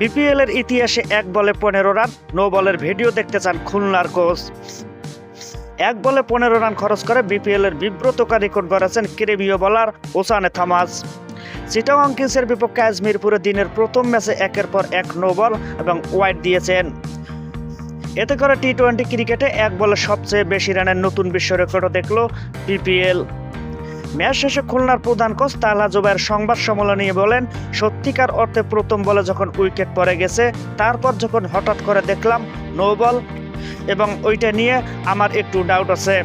BPL এর ইতিহাসে এক বলে পনেরো রান, নো বলের ভিডিও দেখতে চান খুলনার কোচ। এক বলে পনেরো রান খরচ করে বিপিএল এর বিব্রতকার রেকর্ড গড়েছেন ক্রেমীয় বলার ওসানে থামাস চিটাগং কিংসের বিপক্ষে আজ মিরপুরে দিনের প্রথম ম্যাচে একের পর এক নো বল এবং ওয়াইড দিয়েছেন। এতে করে টি টোয়েন্টি ক্রিকেটে এক বলে সবচেয়ে বেশি রানের নতুন বিশ্ব রেকর্ডও দেখল বিপিএল ম্যাচ শেষে খুলনার প্রধান কোচ তালা জুবাইর সংবাদ সম্মেলনে বলেন, সত্যিকার অর্থে প্রথম বলে যখন উইকেট পড়ে গেছে, তারপর যখন হঠাৎ করে দেখলাম নো বল এবং ওইটা নিয়ে আমার একটু ডাউট আছে,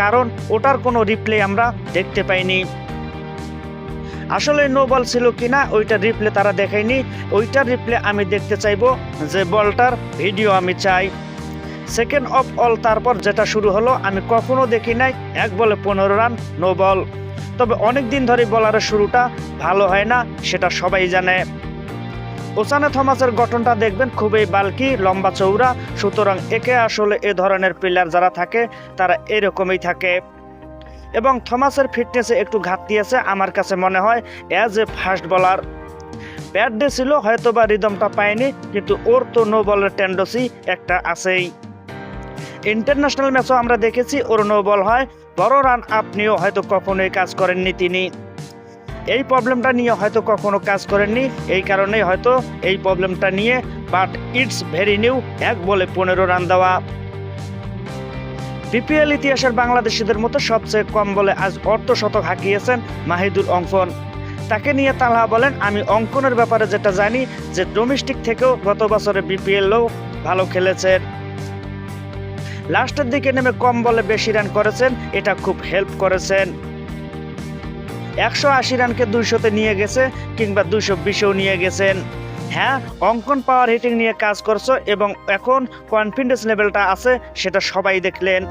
কারণ ওটার কোনো রিপ্লে আমরা দেখতে পাইনি। আসলে নো বল ছিল কিনা ওইটার রিপ্লে তারা দেখায়নি, ওইটার রিপ্লে আমি দেখতে চাইব যে বলটার ভিডিও আমি চাই। সেকেন্ড অফ অল তারপর যেটা শুরু হলো, আমি কখনো দেখি নাই, এক বলে পনেরো রান নো বল তবে অনেক দিন ধরে বলারের শুরুটা ভালো হয় না, সেটা সবাই জানে। ওসানে থমাসের গঠনটা দেখবেন খুবই বালকি, লম্বা চৌড়া সুতরাং একে আসলে এ ধরনের প্লেয়ার যারা থাকে, তারা এরকমই থাকে। এবং থমাসের ফিটনেসে একটু ঘাটতি আছে, আমার কাছে মনে হয় as a fast bowler bad day ছিল হয়তো বা রিদমটা পায়নি, কিন্তু ওর তো নো বলের টেন্ডসি একটা আছেই। ইন্টারন্যাশনাল ম্যাচও আমরা দেখেছি নো বল হয়, বড় রান আপনিও হয়তো কখনোই কাজ করেননি তিনি। এই প্রবলেমটা নিয়ে হয়তো কখনো কাজ করেননি, এই কারণেই হয়তো এই প্রবলেমটা নিয়ে বাট ইটস ভেরি নিউ এক বলে পনেরো রান দেওয়া। বিপিএল ইতিহাসের বাংলাদেশিদের মতো সবচেয়ে কম বলে আজ অর্ধ অর্ধশতক হাঁকিয়েছেন মাহিদুল অঙ্কন। তাকে নিয়ে তালহা বলেন, আমি অঙ্কনের ব্যাপারে যেটা জানি, যে ডোমেস্টিক থেকেও গত বছরে বিপিএলও ভালো খেলেছেন। লাস্টের দিকে নেমে কম বলে বেশি রান করেছেন, এটা খুব হেল্প করেছেন। একশো আশি রানকে দুইশোতে নিয়ে গেছে কিংবা দুইশো বিশেও নিয়ে গেছেন। হ্যাঁ অঙ্কন পাওয়ার হিটিং নিয়ে কাজ করছ এবং এখন কনফিডেন্স লেভেলটা আছে, সেটা সবাই দেখলেন।